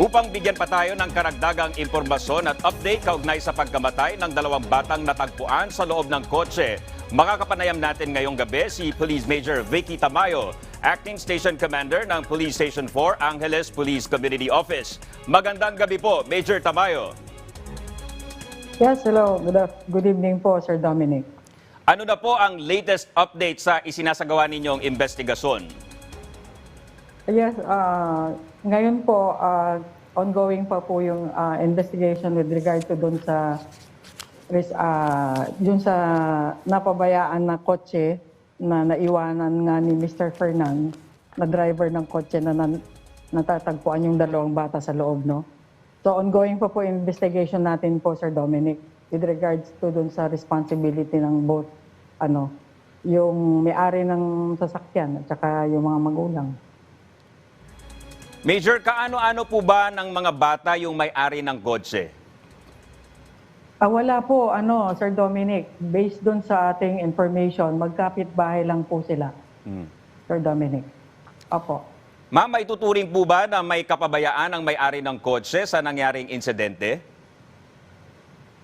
Upang bigyan pa tayo ng karagdagang impormasyon at update kaugnay sa pagkamatay ng dalawang batang natagpuan sa loob ng kotse, makakapanayam natin ngayong gabi si Police Major Vicky Tamayo, Acting Station Commander ng Police Station 4 Angeles Police Community Office. Magandang gabi po, Major Tamayo. Yes, hello. Good, good evening po, Sir Dominic. Ano na po ang latest update sa isinasagawa ninyong investigasyon? Yes, uh, ngayon po, uh, ongoing pa po yung uh, investigation with regard to dun sa uh, dun sa napabayaan na kotse na naiwanan nga ni Mr. Fernan, na driver ng kotse na nan- natatagpuan yung dalawang bata sa loob, no? So ongoing pa po investigation natin po, Sir Dominic, with regards to dun sa responsibility ng both, ano, yung may-ari ng sasakyan at saka yung mga magulang. Major, kaano-ano po ba ng mga bata yung may-ari ng kotse? Ah, wala po, ano, Sir Dominic, based doon sa ating information, magkapit bahay lang po sila, Hmm. Sir Dominic. Opo. Ma'am, may tuturing po ba na may kapabayaan ang may-ari ng kotse sa nangyaring insidente?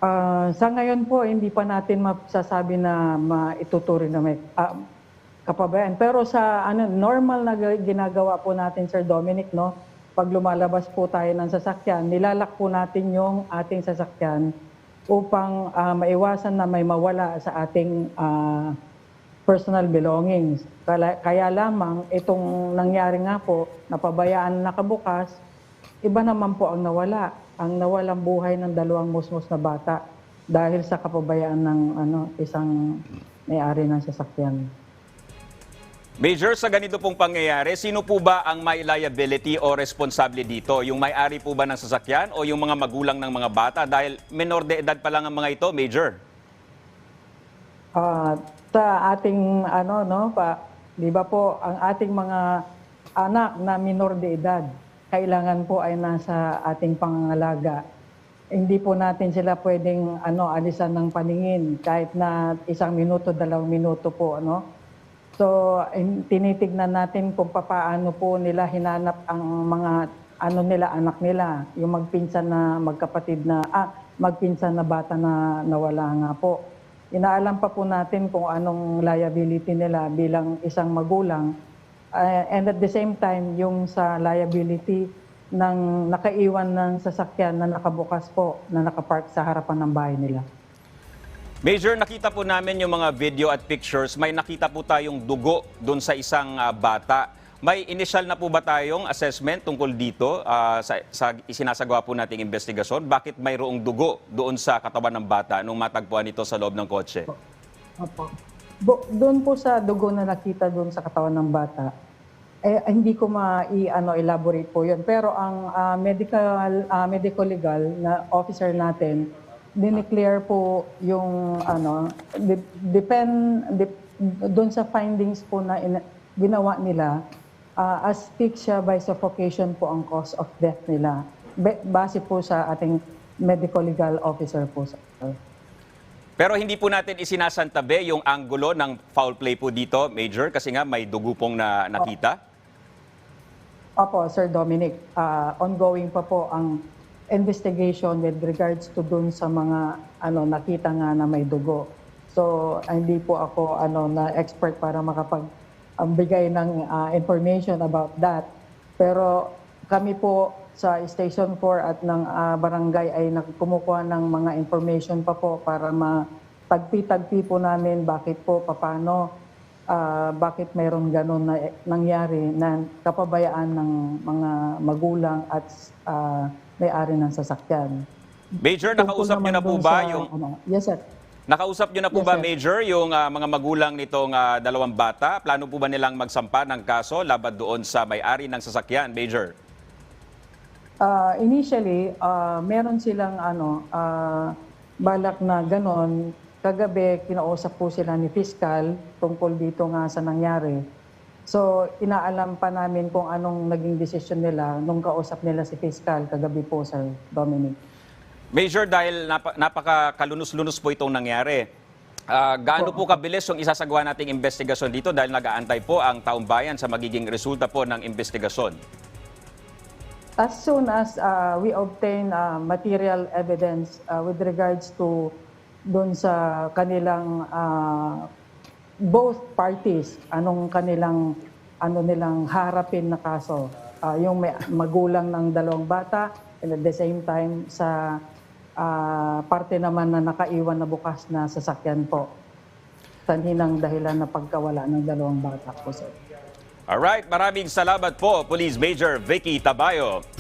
Ah, sa ngayon po, hindi pa natin masasabi na maituturing na may ah, kapabayaan. Pero sa ano, normal na ga- ginagawa po natin, Sir Dominic, no? Pag lumalabas po tayo ng sasakyan, nilalak po natin yung ating sasakyan upang ah, maiwasan na may mawala sa ating ah, personal belongings. Kaya, kaya lamang itong nangyari nga po, napabayaan na nakabukas, iba naman po ang nawala. Ang nawalang buhay ng dalawang musmos na bata dahil sa kapabayaan ng ano, isang may-ari ng sasakyan. Major, sa ganito pong pangyayari, sino po ba ang may liability o responsable dito? Yung may-ari po ba ng sasakyan o yung mga magulang ng mga bata? Dahil menor de edad pa lang ang mga ito, Major. Ah, sa ating ano no pa 'di ba po ang ating mga anak na minor de edad kailangan po ay nasa ating pangangalaga. Hindi po natin sila pwedeng ano alisan ng paningin kahit na isang minuto, dalawang minuto po ano. So in- tinitignan natin kung papaano po nila hinanap ang mga ano nila anak nila, yung magpinsan na magkapatid na ah magpinsan na bata na nawala nga po inaalam pa po natin kung anong liability nila bilang isang magulang. Uh, and at the same time, yung sa liability ng nakaiwan ng sasakyan na nakabukas po, na nakapark sa harapan ng bahay nila. Major, nakita po namin yung mga video at pictures. May nakita po tayong dugo doon sa isang ah, bata. May initial na po ba tayong assessment tungkol dito ah, sa, sa isinasagawa po nating investigasyon? Bakit mayroong dugo doon sa katawan ng bata nung matagpuan ito sa loob ng kotse? Opo. Doon po sa dugo na nakita doon sa katawan ng bata, eh, hindi ko ma-ano elaborate po 'yun. Pero ang ah, medical ah, medical legal na officer natin dineclare po yung ano de- depend dep- doon sa findings po na ina- ginawa nila ah, asphyxia by suffocation po ang cause of death nila Be- base po sa ating medical legal officer po sir. Pero hindi po natin isinasantabi yung anggulo ng foul play po dito, Major, kasi nga may dugo pong na, nakita. Opo, Sir Dominic, ah, ongoing pa po ang investigation with regards to dun sa mga ano nakita nga na may dugo. So, hindi po ako ano na expert para makapag um, bigay ng ah, information about that. Pero kami po sa Station 4 at ng ah, barangay ay nagkumukuha ng mga information pa po para matagpi-tagpi po namin bakit po paano ah, bakit mayroon ganun na nangyari na kapabayaan ng mga magulang at ah, may-ari ng sasakyan. Major, nakausap niyo na po ba sa, yung ano, yes, sir. Nakausap niyo na po Yes, ba, sir. Major, yung ah, mga magulang nitong ah, dalawang bata? Plano po ba nilang magsampa ng kaso laban doon sa may-ari ng sasakyan, Major? Ah, initially, ah, meron silang ano, ah, balak na ganon. Kagabi, kinausap po sila ni Fiscal tungkol dito nga sa nangyari. So, inaalam pa namin kung anong naging desisyon nila nung kausap nila si Fiscal kagabi po, Sir Dominic. Major, dahil napa, napaka-kalunos-lunos po itong nangyari, ah, gaano po kabilis yung isasagawa nating investigasyon dito dahil nag-aantay po ang taong bayan sa magiging resulta po ng investigasyon? as soon as uh, we obtain uh, material evidence uh, with regards to doon sa kanilang uh, both parties, anong kanilang ano nilang harapin na kaso. Uh, yung may magulang ng dalawang bata and at the same time sa uh, parte naman na nakaiwan na bukas na sasakyan po. Sanhin ang dahilan na pagkawala ng dalawang bata po, sir. Alright, maraming salamat po, Police Major Vicky Tabayo.